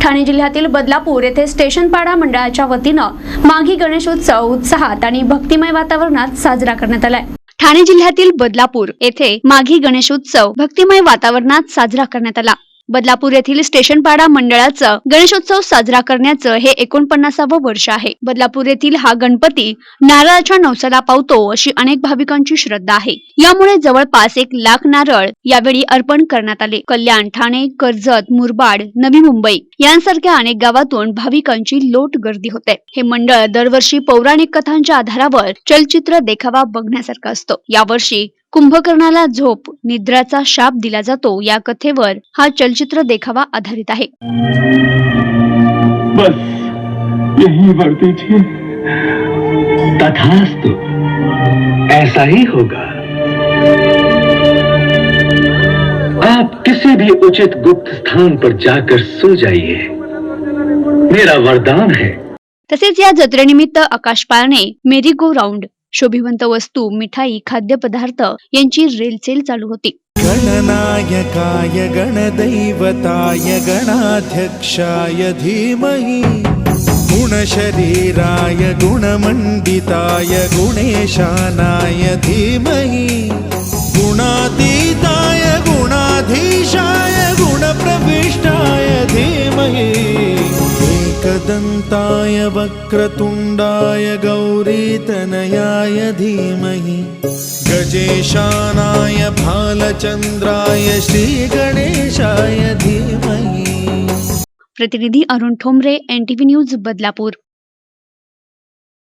ठाणे जिल्ह्यातील बदलापूर येथे स्टेशनपाडा मंडळाच्या वतीनं माघी गणेशोत्सव उत्साहात आणि भक्तिमय वातावरणात साजरा करण्यात आलाय. ठाणे जिल्ह्यातील बदलापूर येथे माघी गणेशोत्सव भक्तिमय वातावरणात साजरा करण्यात आला. बदलापूर येथील स्टेशनपाडा मंडळाचं गणेशोत्सव साजरा करण्याचं हे एकोणपन्नासावं वर्ष आहे. बदलापूर येथील हा गणपती नारळाच्या नवसाला पावतो अशी अनेक भाविकांची श्रद्धा आहे. यामुळे जवळपास एक लाख नारळ यावेळी अर्पण करण्यात आले. कल्याण ठाणे कर्जत मुरबाड नवी मुंबई यांसारख्या अनेक गावातून भाविकांची लोट गर्दी होते. हे मंडळ दरवर्षी पौराणिक कथांच्या आधारावर चलचित्र देखावा बघण्यासारखा असतो. यावर्षी कुंभकर्णाला झोप निद्राचा शाप दिला जातो या कथेवर हा चलचित्र देखावा आधारित आहे. बस. यही भर दीजिए तथास्तु ऐसा ही होगा। आप किसी भी उचित गुप्त स्थान पर जाकर सो जाइए। मेरा वरदान है। तसेच या जत्रेनिमित्त आकाश पाळणे मेरी गो राऊंड. शोभिवंत वस्तू मिठाई खाद्यपदार्थ यांची रेलचेल चालू होती. गणनायकाय गणदैवताय गणाध्यक्षाय धीमहि. गुणशरीराय गुणमंडिताय गुणेशानाय धीमहि. गुणातीता दन्ताय वक्रतुण्डाय गौरीतनयाय धीमहि। गजेशानाय भालचन्द्राय श्रीगणेशाय धीमहि। प्रतिनिधी अरुण ठोंबरे एनटीव्ही न्यूज बदलापूर।